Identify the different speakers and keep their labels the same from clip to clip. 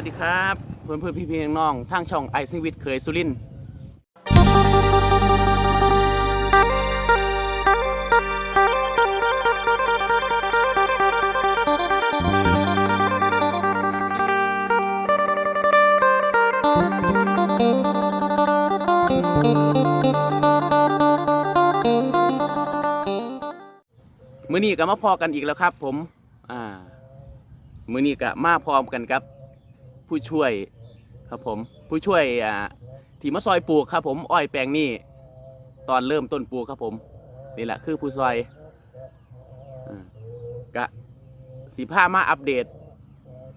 Speaker 1: วัสดีครับ เพื่อนเพื่อนพี่พี่น้องๆทางช่องไอซิงวิทเคยสุรินมื้อนี้ก็มาพอกันอีกแล้วครับ ผม อ่า มื้อนี้ก็มาพร้อมกันครับ ผู้ช่วยครับผมผู้ช่วยอ่าที่มาซอยปลูกครับผมอ้อยแปลงนี้ตอนเริ่มต้นปลูกครับผมนี่แหละคือผู้ซอยอกะสีผ้ามาอัปเดต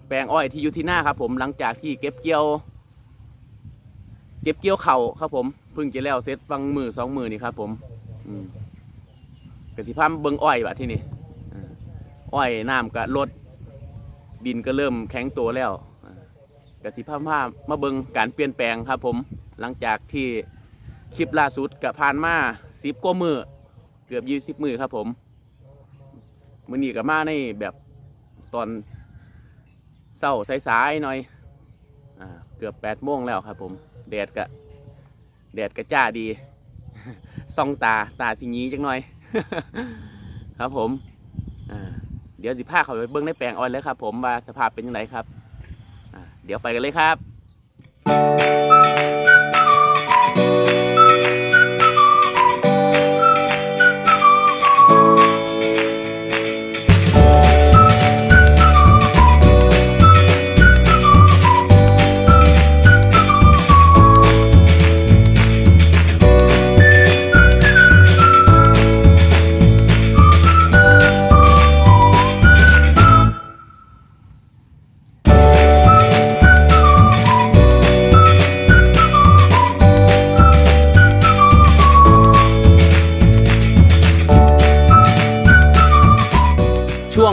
Speaker 1: แปลงอ้อยที่อยู่ที่หน้าครับผมหลังจากที่เก็บเกี่ยว เก็บเกี่ยวเข่าครับผมเพิ่งจะแล้วเสร็จฟังมือสองมือนี่ครับผมอืมกสิพามาเบิงอ้อยบะที่นี่อ้อยน้ำก็ลดดินก็เริ่มแข็งตัวแล้ว กสิภาพมามาเบิงการเปลี่ยนแปลงครับผมหลังจากที่คลิปล่าสุดกับผ่านมาสิบกว่ามือเกือบยี่สิบมือครับผมมือนี้กับมาในแบบตอนเศร้าสายๆหน่อยอเกือบแปดโมงแล้วครับผมแดดกะแดดกระจ้าดีส่องตาตาสิงี้จังหน่อย ครับผมเดี๋ยวสิพาเขาไปเบิ้งในแปลงออยเลยครับ ผมว่าสภาพเป็นยังไงครับ เดี๋ยวไปกันเลยครับ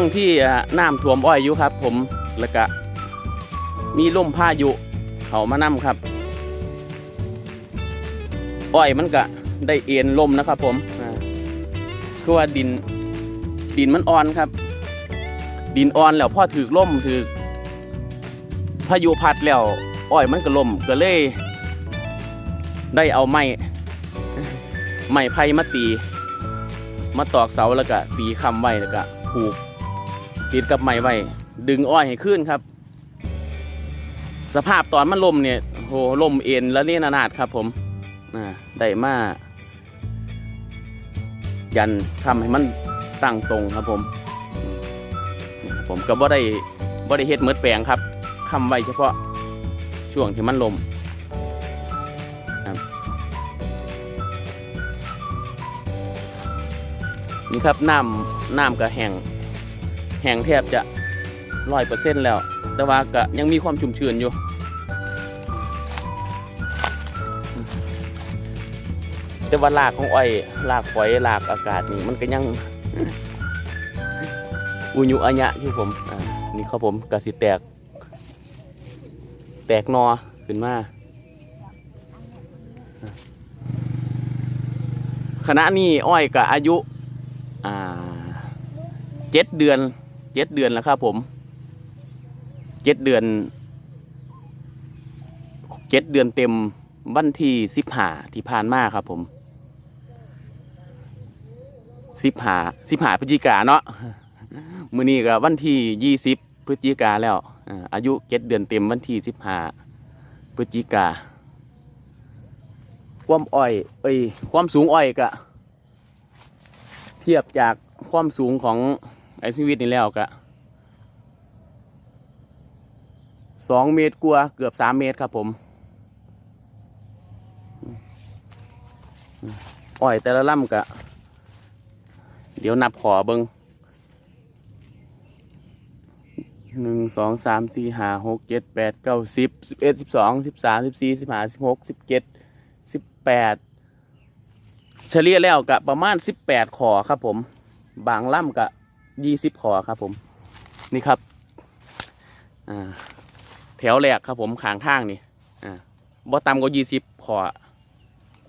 Speaker 1: งที่น้ำท่วมอ้อยอยู่ครับ ผมแล้วก็มีลมพายุเขามานํครับ อ้อยมันก็ได้เอ็นลมนะครับ ผมอ่าคือว่าดินดินมันอ่อนครับ ดินอ่อนแล้วพอถือล่มถือพายุพัดแล้วอ้อยมันก็ล่มก็เลย ได้เอาไม้ไม้ไผ่มาตี มาตอกเสาแล้วก็ตีคำไว้แล้วก็ผูก ติดกับไม้ไว้ ดึงอ้อยให้ขึ้นครับ สภาพตอนมันลมเนี่ยโหลมเอ็นแล้วนี่นานาดครับผมได้มายันทำให้มันตั้งตรงครับผมผมก็บ่ได้บ่ได้เฮ็ดเมือดแปลงครับคำไว้เฉพาะช่วงที่มันลมนี่ครับน้ำน้ำก็แห้ง แห้งแทบจะร้อยเปอร์เซ็นต์แล้ว แต่ว่าก็ยังมีความชุ่มชื้นอยู่แต่ว่าลากของอ้อยลากฝอยลากอากาศนี่มันก็ยังอุยุอัญะที่ผมนี่ครับผมกระสิแตก แตกนอขึ้นมาขณะนี้อ้อยกับอายุเจ็ดเดือน เจ็ดเดือนแล้วครับผมเจ็ดเดือนเจ็ดเดือนเต็มวันที่สิบห้าที่ผ่านมาครับผมสิบห้าสิบห้าพฤศจิกาเนาะมือนี้ก็วันที่ยี่สิบพฤศจิกาแล้วอายุเจ็ดเดือนเต็มวันที่สิบห้าพฤศจิกาความอ้อยเอ้ยความสูงอ้อยกะเทียบจากความสูงของ ไอซีวิตนี่แล้วก็สองเมตรกว่าเกือบสามเมตรครับผมอ้อยแต่ละล่ำก็เดี๋ยวนับขอเบิงหนึ่งสองสามสี่ห้าหกเจ็ดแปดเก้าสิบสิบเอ็ดสิบสองสิบสามสิบสี่สิบห้าสิบหกสิบเจ็ดสิบแปดเฉลี่ยแล้วกะประมาณ18ขอครับผม บางล่ำกะ 20ขอครับผม นี่ครับแถวแรกครับผมขางทางนี่อ่าบ่ต่ำกว่า20ขอ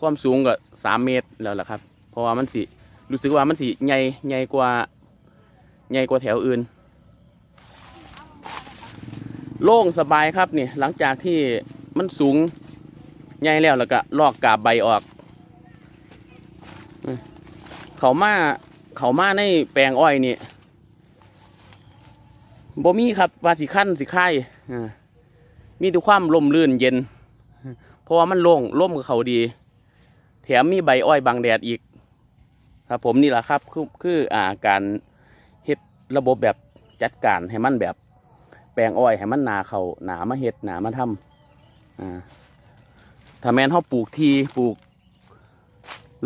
Speaker 1: ความสูงก็3เมตรแล้วล่ะครับ เพราะว่ามันสิรู้สึกว่ามันสิใหญ่ใหญ่กว่าใหญ่กว่าแถวอื่น โล่งสบายครับนี่หลังจากที่มันสูงใหญ่แล้วแล้วก็ลอกกาบใบออกอืมเขามา เขามาในแปลงอ้อยนี่บ่มีครับว่าสิขั้นสิค่ายอ่มีแต่ความลมลื่นเย็น เพราะว่ามันโล่งร่มกับเขาดี แถมมีใบอ้อยบางแดดอีก ครับผมนี่แหละครับ คือคืออ่าการเฮ็ดระบบแบบจัดการให้มันแบบ แปลงอ้อยให้มันหนาเขาหนามาเฮ็ดหนามาทำอ่าถ้าแมนเขาปลูกทีปลูก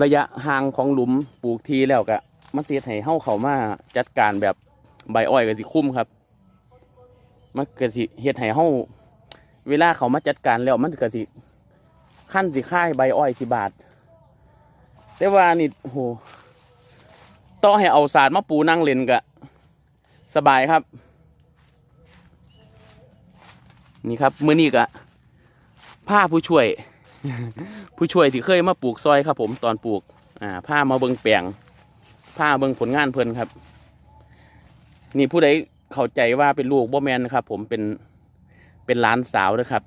Speaker 1: ระยะห่างของหลุมปลูกทีแล้วก็ มาเสียให้เฮาเขามาจัดการแบบใบอ้อยก็สิคุ้มครับมันก็สิเฮ็ดให้เฮาเวลาเขามาจัดการแล้วมันก็สิขั้นสิค่ายใบอ้อยสิบาท แต่ว่านี่โอ้โหต่อให้เอาศาสตร์มาปูนั่งเล่นก็สบายครับ นี่ครับมือนี้ก็ผ้าผู้ช่วย ผู้ช่วยที่เคยมาปลูกซอยครับผมตอนปลูก อ่าผ้ามาเบิงแปลง ผ้าเบิงผลงานเพิ่นครับ นี่ผู้ใดเข้าใจว่าเป็นลูกบ่แมนนะครับ ผมเป็นเป็นหลานสาวนะครับ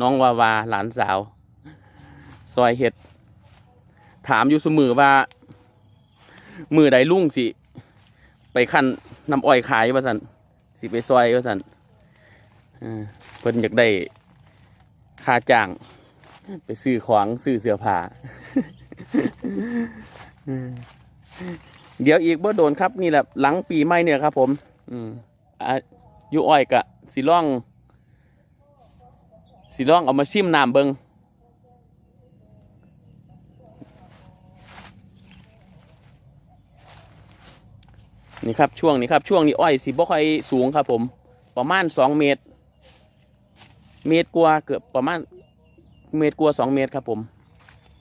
Speaker 1: น้องวาวาหลานสาว ซอยเห็ด ถามอยู่เสมอว่า มือใดลุ่งสิ ไปขั้นน้ำอ้อยขายว่าสันสิไปซอยว่าสันเพิ่นอยากได้ค่าจ้าง ไปซื้อของซื้อเสื้อผ้า เดี๋ยวอีกบ่โดนครับนี่แหละหลังปีใหม่เนี่ยครับ ผม อืมอะอยู่อ้อยกะสิล่องสิล่องเอามาชิมน้ำเบิงนี่ครับช่วงนี้ครับช่วงนี้อ้อยสิบ่ค่อยสูงครับผม ประมาณสองเมตร เมตรกว่าเกือบประมาณเมตรกว่าสองเมตรครับผม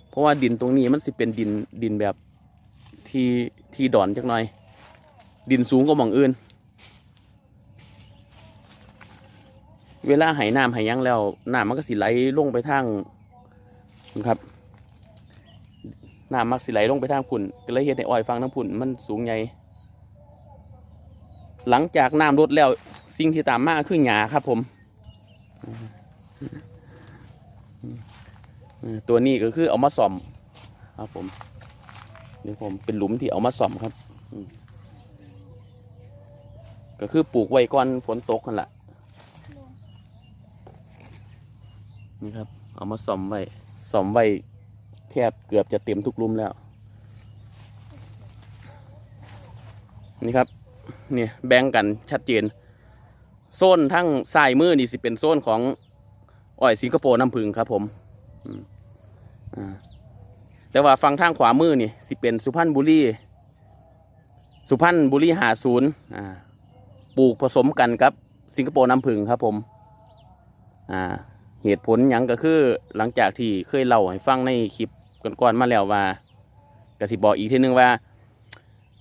Speaker 1: เพราะว่าดินตรงนี้มันสิเป็นดินดินแบบ ที่ที่ดอนจักหน่อย ดินสูงกว่าหมองอื่น เวลาไหน้ำไหหยังแล้วน้ำมันก็สิไหลลงไปทางนะครับน้ำมักสิไหลลงไปทางพุ่นก็เลยเฮ็ดให้อ้อยฟังน้ำพุ่นมันสูงใหญ่หลังจากน้ำลดแล้วสิ่งที่ตามมาคือหญ้าครับ ผม ตัวนี้ก็คือเอามาส่อมครับผม นี่ผมเป็นหลุมที่เอามาส่อมครับก็คือปลูกไว้ก่อนฝนตกกันละนี่ครับ เอามาส่อมไว้ส่อมไว้แทบเกือบจะเต็มทุกลุมแล้ว นี่ครับเนี่ยแบ่งกันชัดเจน โซนทั้งซ้ายมือนี่สิเป็นโซนของอ้อยสิงคโปร์น้ำผึ้งครับผมอืมอ่า แต่ว่าฝั่งทางขวามือนี่สิเป็นสุพรรณบุรีสุพรรณบุรีหาศูนย์ปลูกผสมกันกับ สิงคโปร์น้ำผึ้งครับผมเหตุผลยังก็คือหลังจากที่เคยเล่าให้ฟังในคลิปก่อนๆมาแล้วว่ากระสิบอกอีกทีนึงว่า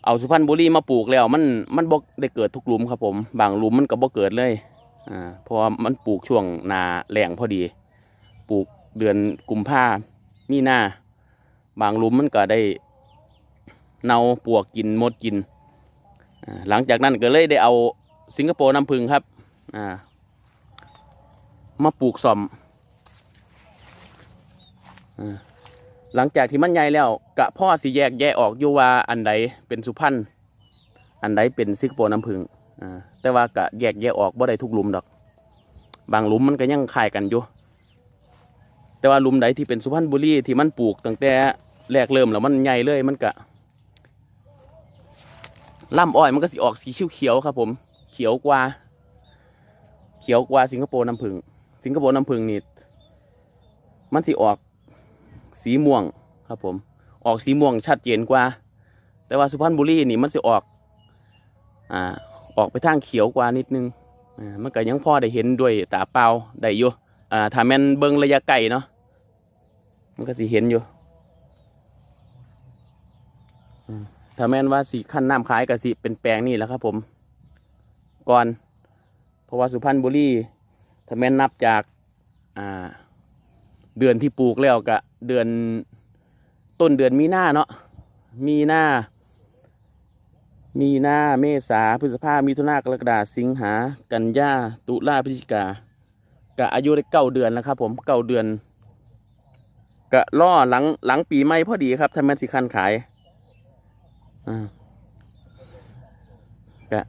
Speaker 1: เอาสุพรรณบุรีมาปลูกแล้วมันมันบ่ได้เกิดทุกหลุมครับผม บางหลุมมันก็บ่เกิดเลยอ่าเพราะมันปลูกช่วงนาแล้งพอดี ปลูกเดือนกุมภามีนา บางหลุมมันก็ได้เนาปวกกินมดกิน หลังจากนั้นก็เลยได้เอาสิงคโปร์น้ำผึ้งครับมาปลูกซ่อมหลังจากที่มันใหญ่แล้วกะพ่อสิแยกแยะออกอยู่ว่าอันใดเป็นสุพรรณอันใดเป็นซิกโปน้ำผึ้งแต่ว่ากะแยกแยะออกบ่ได้ทุกหลุมดอก บางหลุมมันก็ยังคายกันอยู่ แต่ว่าลุมใดที่เป็นสุพรรณบุรีที่มันปลูกตั้งแต่แรกเริ่มแล้วมันใหญ่เลยมันกะล่ำอ้อยมันก็สิออกสีเขียวครับ ผม เขียวกว่า เขียวกว่าสิงคโปร์น้ำผึ้งสิงคโปร์น้ำผึ้งนี่มันสิออกสีม่วงครับ ผม ออกสีม่วงชัดเจนกว่า แต่ว่าสุพรรณบุรีนี่มันจะออกอ่าออกไปทางเขียวกว่านิดนึงอ่ามันก็ยังพอได้เห็นด้วยตาเปล่าได้อยู่ อ่าถ้าแม่นเบิ่งระยะไกลเนาะมันก็สิเห็นอยู่ถ้าแม่นว่าสีขั้นน้ำขายก็สิเป็นแปลงนี่แหละครับผม ก่อน เพราะว่าสุพรรณบุรีถ้าแม่นนับจากอ่า เดือนที่ปลูกแล้วก็เดือนต้นเดือนมีนาเนาะมีนามีนาเมษาพฤษภามิถุนากรกฎาสิงหา กันยาตุลาพฤศจิกา กะอายุได้เก้าเดือนแล้วครับ ผมเก้าเดือนกะล่อหลังหลังปีใหม่พอดีครับทำแมนสิคันขายอ่ากะ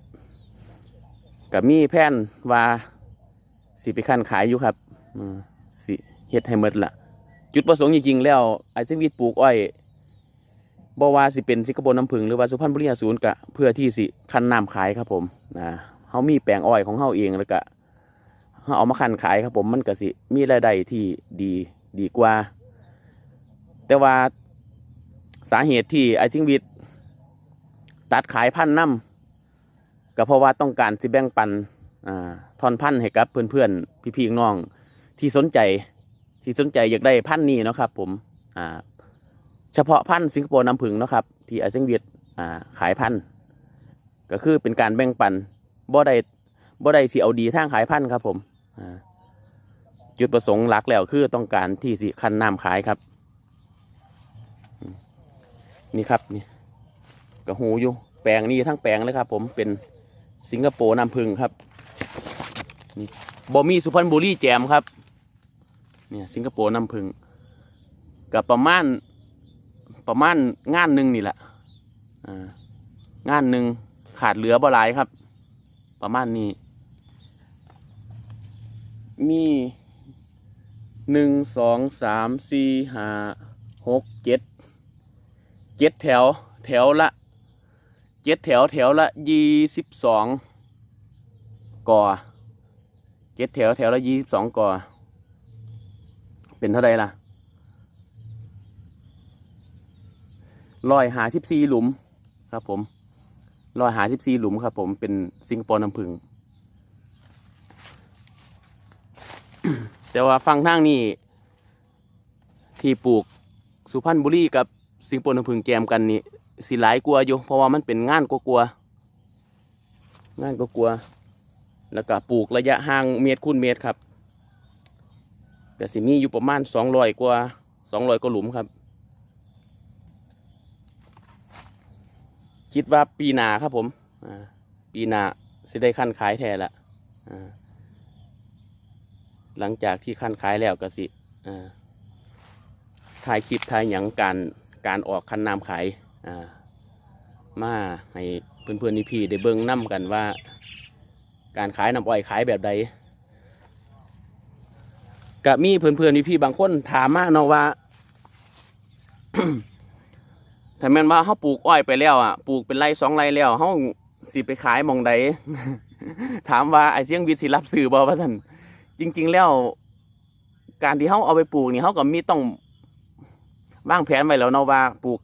Speaker 1: กะมีแผนว่าสิไปคันขายอยู่ครับสิเฮ็ดให้หมดละจุดประสงค์จริงๆแล้วไอ้เซวิตปลูกอ้อยบ่ว่าสิเป็นสิงคโปร์น้ำผึ้งหรือว่าสุพรรณบุรีศูนย์กะเพื่อที่สิคันน้ำขายครับผมนะเฮามีแปลงอ้อยของเฮาเองแล้วก็ เฮาเอามาคันขายครับผมมันก็สิมีรายได้ที่ดีดีกว่า แต่ว่าสาเหตุที่ไอซิงวิทตัดขายพันธุ์น้ำก็เพราะว่าต้องการสิแบ่งปันอ่าทอนพันธุ์ให้กับเพื่อนๆพี่ๆน้องที่สนใจที่สนใจอยากได้พันธุ์นี้นะครับ ผมอ่าเฉพาะพันธุ์สิงคโปร์น้ำผึ้งนะครับ ที่ไอซียนเวียดอ่าขายพันธุ์ก็คือเป็นการแบ่งปันบ่ได้บ่ได้สิเอาดีทางขายพันธุ์ครับผม จุดประสงค์หลักแล้วคือต้องการที่สิคันน้ำขายครับ นี่ครับนี่กระหูอยู่แปลงนี้ทั้งแปลงเลยครับ ผมเป็นสิงคโปร์น้ำผึ้งครับนี่บอมีสุพรรณบุรีแจมครับเนี่ยสิงคโปร์น้ำผึ้งกับประมาณประมาณงานหนึ่งนี่แหละงานหนึ่งขาดเหลือบ่หลายครับ ประมาณนี้ มีหนึ่งสองสามสี่ห้าหกเจ็ดเจ็ดแถวแถวละเจ็ดแถวแถวละยี่สิบสองก่อเจ็ดแถวแถวละยี่สิบสองก่อ เป็นเท่าไรล่ะร้อยหาสิบสี่หลุมครับผมร้อยหาสิบสี่หลุมครับผมเป็นสิงคโปร์น้ำผึ้ง แต่ว่าฟังทางนี้ที่ปลูกสุพรรณบุรีกับสิงคโปร์น้ำผึ้งแกมกันนี่สิหลายกลัวอยู่เพราะว่ามันเป็นงานกลัวๆงานกลัวๆแล้วก็ปลูกระยะห่างเมตรคูณเมตรครับก็สิมีอยู่ประมาณสองร้อยกว่าสองร้อยกว่าหลุมครับ คิดว่าปีหนาครับผมปีหนาสิได้ขั้นขายแท้ละ หลังจากที่ขั้นขายแล้วก็สิอ่าถ่ายคลิปถ่ายหยังการการออกคันนามขายมาให้เพื่อนๆนี่พี่ได้เบิ่งนํกันว่า การขายน้ำอ้อยขายแบบใดก็มีเพื่อนๆนี่พี่บางคนถามมาเนาะว่าถ้าแม่นว่าเขาปลูกอ้อยไปแล้วอะปลูกเป็นไรสองไรแล้วเขาสิไปขายมองใดถามว่าไอ้เสียงวิทย์สิรับซื้อบ่ว่าท่าน จริง ๆ แล้ว การที่เขาเอาไปปลูกนี่เขาก็มีต้องวางแผนไว้แล้วเนาะว่าปลูก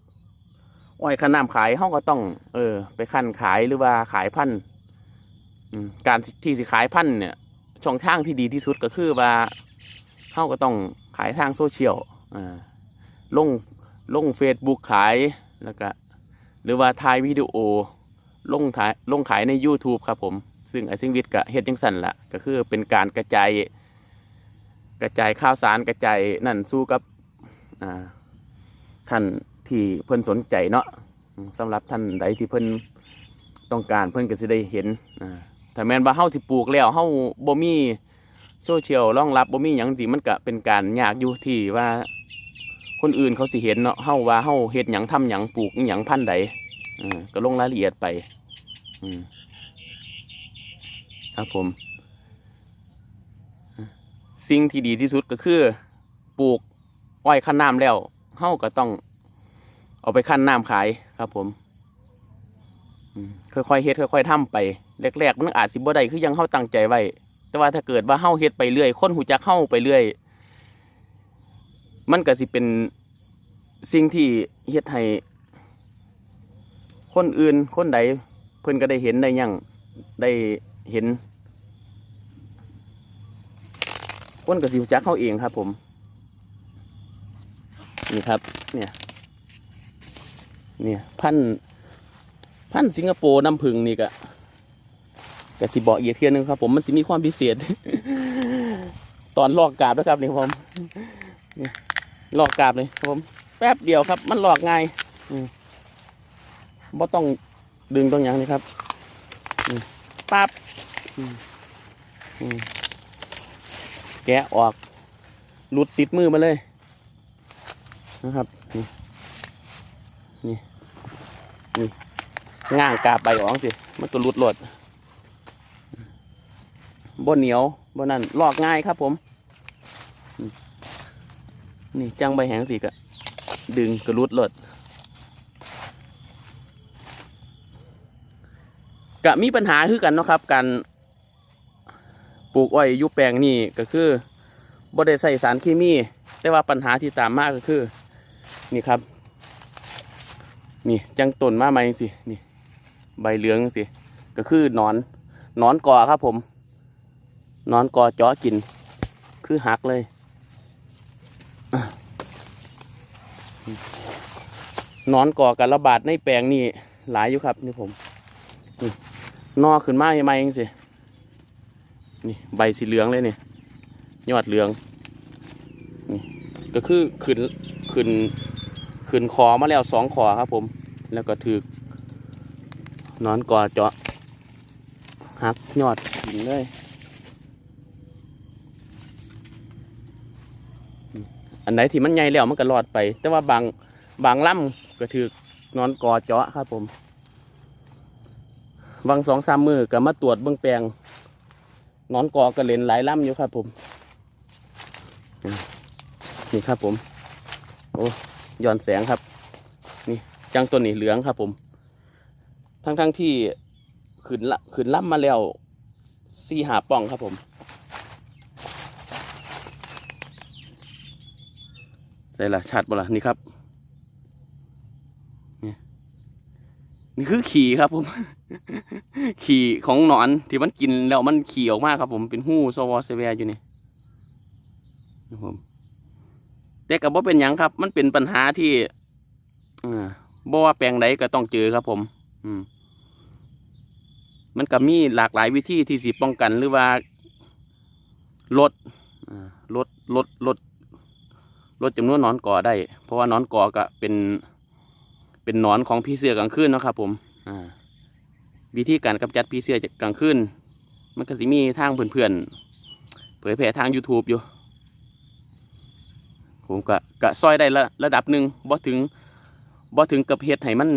Speaker 1: อ้อยขนามขายเขาก็ต้อง เออ ไปขั้นขายหรือว่าขายพันธุ์การที่สิขายพันธุ์เนี่ย ช่องทางที่ดีที่สุดก็คือว่าเขาก็ต้องขายทางโซเชียลอ่าลงลงเฟซบุ๊กขายแล้วก็ หรือว่าถ่ายวิดีโอลงถ่ายลงขายใน YouTube ครับผม ซึ่งไอซิงวิทย์ก็เฮ็ดจังสันละก็คือเป็นการกระจายกระจายข่าวสารกระจายนั่นสู้กับท่านที่เพิ่นสนใจเนาะสำหรับท่านใดที่เพิ่นต้องการเพิ่นก็สิได้เห็นถ้าแมนว่าเฮาสิปลูกแล้วเฮาบ่มีโซเชียลรองรับบ่มีหยังสิมันก็เป็นการยากอยู่ที่ว่าคนอื่นเขาสิเห็นเนาะเฮาว่าเฮาเฮ็ดหยังทำหยังปลูกหยังพันธุ์ใดก็ลงรายละเอียดไป อืม ครับผม สิ่งที่ดีที่สุดก็คือ ปลูกอ้อยคั้นน้ำแล้วเฮาก็ต้องเอาไปคั้นน้ำขายครับผมค่อยๆเฮ็ดค่อยๆทำไปแรกๆมันอาจสิบ่ได้คือยังเฮาตั้งใจไว้แต่ว่าถ้าเกิดว่าเฮาเฮ็ดไปเรื่อยคนหูจักเฮาไปเรื่อย มันก็สิเป็นสิ่งที่เฮ็ดให้คนอื่นคนใดเพิ่นก็ได้เห็นได้ยังได้เห็น คนก็สิรู้จักเขาเองครับ ผม นี่ครับ เนี่ย เนี่ยพันธ์พันธ์สิงคโปร์น้ำผึ้งนี่ก็ก็สิบอกอีกเทียหนึงครับ ผมมันสิมีความพิเศษ ตอนลอกกาบนะครับนี่ผมหลอกกาบเลยครับผม แป๊บเดียวครับ มันหลอกง่ายบ่ต้องดึงตรงอย่างนี้ครับปั๊บอืม แกะออกหลุดติดมือมาเลย นะครับ นี่ นี่ นี่ง่างกาบใบออกสิมันก็หลุดหลดบนเหนียวบนนั่นลอกง่ายครับผม นี่จังใบแหงสิกะดึงกระลุดหลดกะมีปัญหาคือกันเนาะครับการ ปลูกอ้อยยุแปลงนี่ก็คือบ่ได้ใส่สารเคมี แต่ว่าปัญหาที่ตามมาก็คือ นี่ครับ นี่จังต้นมาใหม่สินี่ ใบเหลืองสิก็คือนอนนอนกอครับผมนอนกอจาะกิน คือหักเลยนอนกอการระบาดในแปลงนี่หลายอยู่ครับ นี่ผมนอขึ้นมาใหม่ๆเองสิ นี่ใบสีเหลืองเลยนี่ยอดเหลืองนี่ก็คือขึ้นขึ้นขึ้นคอมาแล้วสองคอครับผม แล้วก็ถือกนอนกอเจาะหักยอดหินเลยอันไหนที่มันใหญ่แล้วมันก็รอดไป แต่ว่าบางบางล่ำก็ถือกนอนกอเจาะครับผม วังสองสามมือก็มาตรวจเบื้องแปลง นอนกอกระเลนหลายล่ำอยู่ครับผม นี่ครับผม โอ้ย้อนแสงครับ นี่จังตัวนี้เหลืองครับผม ทั้งทั้งๆที่ขึ้นละขึ้นล่ำมาแล้วสี่หาป่องครับผมใส่ละชัดบ่ละนี่ครับ นี่นี่คือขี่ครับผม ขี่ของหนอนที่มันกินแล้วมันขี่ออกมาครับผมเป็นหู้โซวอเซเวียอยู่นี่ครับผมแต่กับว่าเป็นยังครับ มันเป็นปัญหาที่อบ่ว่าแปลงใดก็ต้องเจอครับ ผม อืม มันก็มีหลากหลายวิธีที่สิป้องกันหรือว่าลดลดลดลดลดจำนวนนอนก่อได้ เพราะว่านอนก่อก็เป็น เป็นนอนของพี่เสือกลางคืนนะครับผม อ่า วิธีการกำจัดผีเสื้อจากกลางคืนมันก็สิมีทางเพื่อนๆเผยแพร่ทาง YouTube อยู่ ผมก็กะซอยได้ละระดับหนึ่งบ่ถึงบ่ถึงกับเฮ็ดให้มัน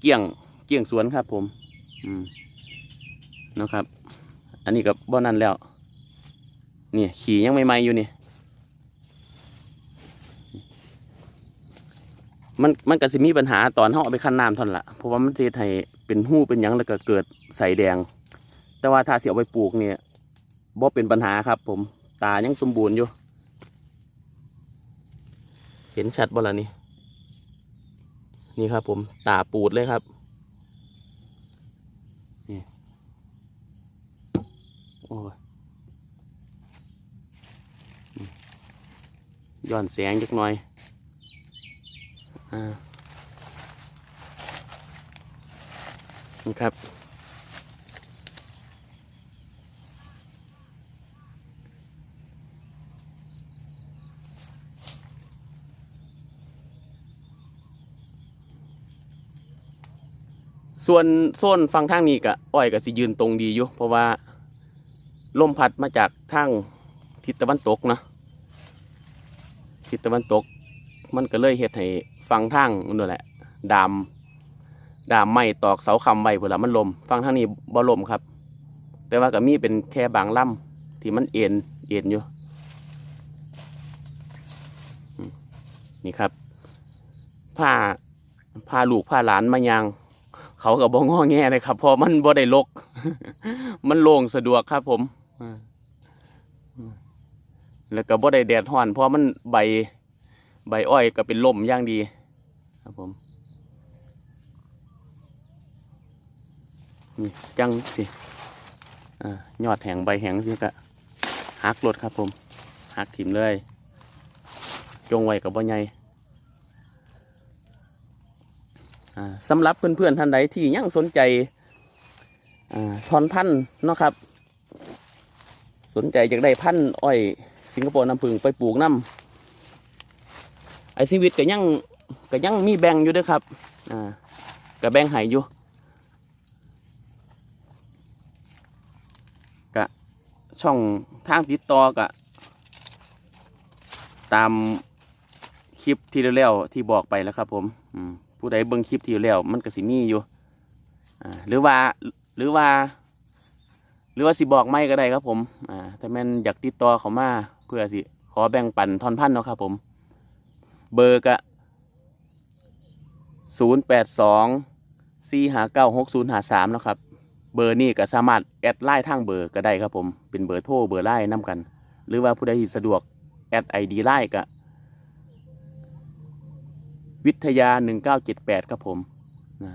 Speaker 1: เกี่ยงเกี่ยงสวนครับ ผมอืมนะครับ อันนี้ก็บ่นั่นแล้วนี่ขี่ยังใหม่ๆอยู่นี่มันมันก็สิมีปัญหาตอนเขาเอาไปคั้นน้ำท่านั้นละเพราะว่ามันจะเฮ็ดให้ เป็นหู้เป็นหยังแล้วก็เกิดใส่แดง แต่ว่าถ้าเสียเอาไปปลูกเนี่ยบ่เป็นปัญหาครับ ผมตายังสมบูรณ์อยู่ เห็นชัดบ่ล่ะนี่นี่ครับ ผมตาปูดเลยครับนี่โอ้ยย้อนแสงจักหน่อยอ่า นี่ครับ ส่วนโซนฟังทางนี้กะอ้อยก็สิยืนตรงดีอยู่ เพราะว่าลมพัดมาจากทางทิศตะวันตกนะทิศตะวันตก มันก็เลยเฮ็ดให้ฟังทางนั่นแหละดาม ดามไม้ตอกเสาคำไว้เวลามันลม ฟังทางนี้บ่ลมครับ แต่ว่าก็มีเป็นแค่บางลำที่มันเอ็นเอ็นอยู่ นี่ครับผ้าผ้าลูกผ้าหลานมายาง เขากับบ่งอแงเลยครับเพอมันบ่ได้ลก มันโล่งสะดวกครับผมแล้วก็บ่ได้แดดร้อนเพราะมันใบใบอ้อยก็เป็นลมอย่างดี ครับผม นี่จังสิอยอดแหงใบแหงสิกะหักรถครับผมหักถิ่มเลยจงไว้กับบ่ใหญ่อ่าสำหรับเพื่อนๆท่านใดที่ยังสนใจอ่าทอนพันธุ์เนาะครับ สนใจอยากได้พันธุ์อ้อยสิงคโปร์น้ำผึ้งไปปลูกน้ำไอชีวิตก็ยังก็ยังมีแบ่งอยู่ด้วยครับอ่าก็แบ่งให้อยู่ กะ ช่องทางติดต่อกะตามคลิปที่แล้วที่บอกไปแล้วครับผมอืมผู้ใดเบิ่งคลิปที่แล้วมันก็สิมีอยู่หรือว่าหรือว่า หรือว่าสิบอกไม่ก็ได้ครับ ผมอ่าถ้าแม่นอยากติดต่อเขามาเพื่อสิขอแบ่งปันทอนพันเนาะครับ ผม เบอร์กะศูนย์แปดสองสี่หาเก้าหกศูนย์หาสามนาะครับ เบอร์นี่ก็สามารถแอดไลน์ทางเบอร์ก็ได้ครับผมเป็นเบอร์โทรเบอร์ไลน์นํกัน หรือว่าผู้ใดที่สะดวกแอดไอดีไลน์ก็วิทยาหนึ่งเก้าเจ็ดแปดครับผมนะ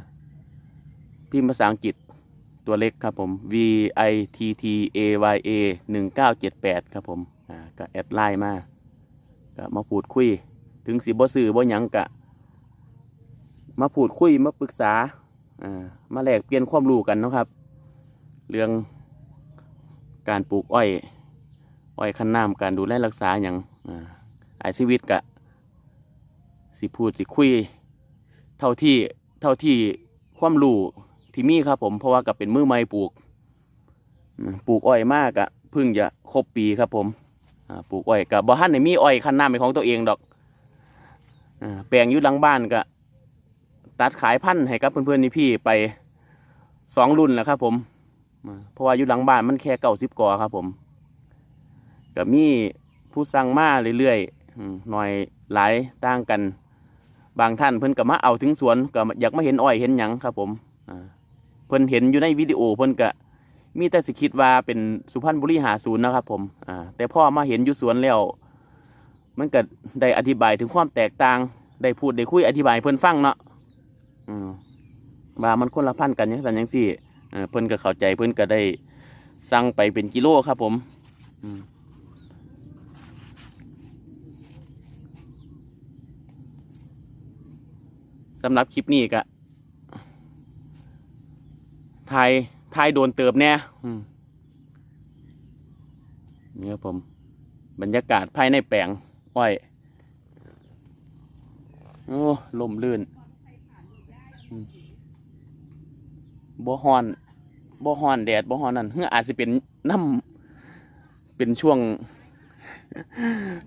Speaker 1: พิมพ์ภาษาอังกฤษตัวเล็กครับผม V I T T A Y A หนึ่งเก้าเจ็ดแปดครับผมอ่าก็แอดไลน์มาก็มาพูดคุย ถึงสิบ่ซื้อบ่หยังกะ มาพูดคุยมาปรึกษาอ่ามาแลกเปลี่ยนความรู้กันนะครับ เรื่องการปลูกอ้อย อ้อยคันน้ำการดูแลรักษาอย่างอาชีวิตกะสิพูดสิคุย เท่าที่เท่าที่ความรู้ที่มีครับ ผมเพราะว่ากับเป็นมือใหม่ปลูกปลูกอ้อยมากอะเพิ่งจะครบปีครับ ผมปลูกอ้อยกับบ่ฮันในมีอ้อยคันน้ำเป็นของตัวเองดอกแปลงอยู่หลังบ้านก็ตัดขายพันธุ์ให้กับเพื่อนๆนี่พี่ไปสองรุ่นแล้วครับผม เพราะว่าอยู่หลังบ้านมันแค่เก้าสิบกอครับ ผมก็มีผู้สั่งมาเรื่อยๆหน่อยหลายต่างกัน บางท่านเพิ่นก็มาเอาถึงสวนก็อยากมาเห็นอ้อยเห็นหยังครับ ผมเพิ่นเห็นอยู่ในวิดีโอเพิ่นก็มีแต่สิคิดว่าเป็นสุพรรณบุรีหาศูนย์นะครับ ผมแต่พ่อมาเห็นอยู่สวนแล้วมันก็ได้อธิบายถึงความแตกต่าง ได้พูดได้คุยอธิบายเพิ่นฟังเนาะมว่ามันคนละพันกันย่างนั้นย่างสี่ เพิ่นก็เข้าใจเพิ่นก็ได้สั่งไปเป็นกิโลครับผมสำหรับคลิปนี้ก็ถ่ายถ่ายโดนเติบแน่อืมนี่ครับผม บรรยากาศภายในแปลงอ้อยโอ้ลมลื่นบ่ฮอน บ่ฮ้อนแดดบ่ฮ้อนนั่นเฮืออาจจะเป็นน้ำเป็นช่วง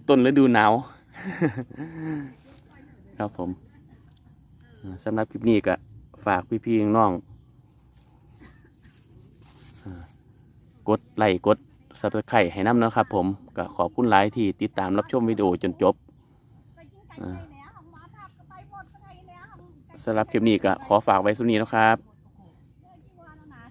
Speaker 1: ต้นฤดูหนาว ครับผมสำหรับคลิปนี้ก็ฝากพี่ๆน้องกดไลค์กดซับสไครต์ให้น้ำนะครับผมก็ขอบคุณหลายที่ติดตามรับชมวิดีโอจนจบสำหรับคลิปนี้ก็ขอฝากไว้สุนี้นะครับ